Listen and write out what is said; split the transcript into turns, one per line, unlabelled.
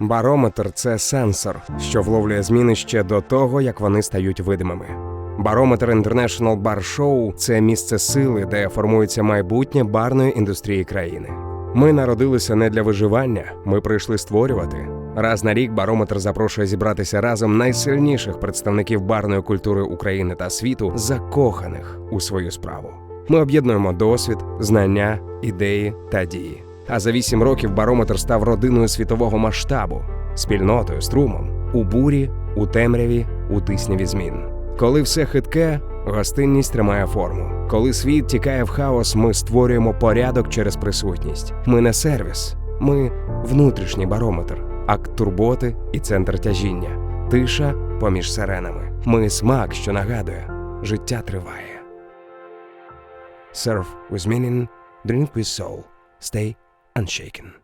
Барометр це сенсор, що вловлює зміни ще до того, як вони стають видимими. Барометр International Bar Show – це місце сили, де формується майбутнє барної індустрії країни. Ми народилися не для виживання, ми прийшли створювати. Раз на рік барометр запрошує зібратися разом найсильніших представників барної культури України та світу, закоханих у свою справу. Ми об'єднуємо досвід, знання, ідеї та дії. А за вісім років барометр став родиною світового масштабу, спільнотою, струмом у бурі, у темряві, у тисняві змін. Коли все хитке, гостинність тримає форму. Коли світ тікає в хаос, ми створюємо порядок через присутність. Ми не сервіс, ми внутрішній барометр, акт турботи і центр тяжіння, тиша поміж сиренами. Ми смак, що нагадує, життя триває. Serve with meaning, drink with soul, stay and shaken.